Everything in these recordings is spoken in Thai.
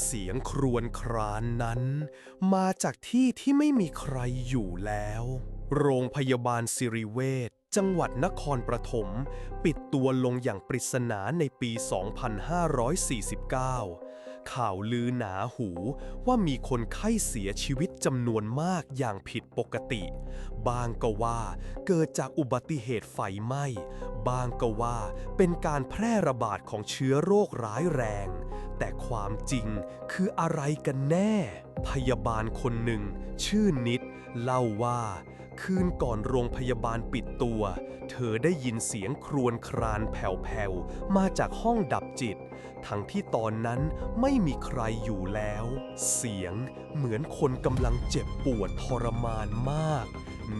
เสียงครวญครานนั้น มาจากที่ที่ไม่มีใครอยู่แล้ว โรงพยาบาลสิริเวชจังหวัดนครปฐมปิดตัวลงอย่างปริศนาในปี 2549 ข่าวลือหนาหูว่ามีคนไข้เสียชีวิตจำนวนมากอย่างผิดปกติ บางก็ว่าเกิดจากอุบัติเหตุไฟไหม้ บางก็ว่าเป็นการแพร่ระบาดของเชื้อโรคร้ายแรง แต่ความจริงคืออะไรกันแน่ พยาบาลคนหนึ่ง ชื่อนิด เล่าว่า คืนก่อนโรงพยาบาลปิดตัว เธอได้ยินเสียงครวญครานแผ่วๆ มาจากห้องดับจิต ทั้งที่ตอนนั้นไม่มีใครอยู่แล้ว เสียงเหมือนคนกำลังเจ็บปวดทรมานมาก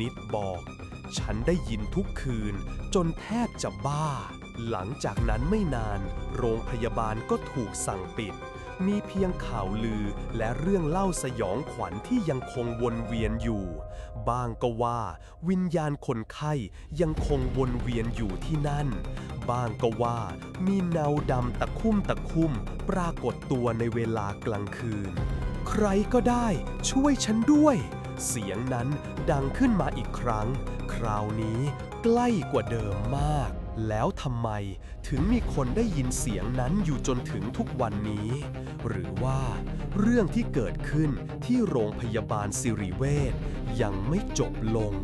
นิดบอก ฉันได้ยินทุกคืนจนแทบจะบ้า หลังจากนั้นไม่นาน โรงพยาบาลก็ถูกสั่งปิด มีเพียงข่าวลือและเรื่องเล่าสยองขวัญที่ยังคงวนเวียนอยู่ บางก็ว่า วิญญาณคนไข้ยังคงวนเวียนอยู่ที่นั่น บางก็ว่า มีเนาดำตะคุ่มตะคุ่มปรากฏตัวในเวลากลางคืน ใครก็ได้ช่วยฉันด้วย เสียงนั้นดังขึ้นมาอีกครั้ง คราวนี้ใกล้กว่าเดิมมาก แล้วทำไมถึงมีคนได้ยินเสียงนั้นอยู่จนถึงทุกวันนี้ หรือว่าเรื่องที่เกิดขึ้นที่โรงพยาบาลสิริเวชยังไม่จบลง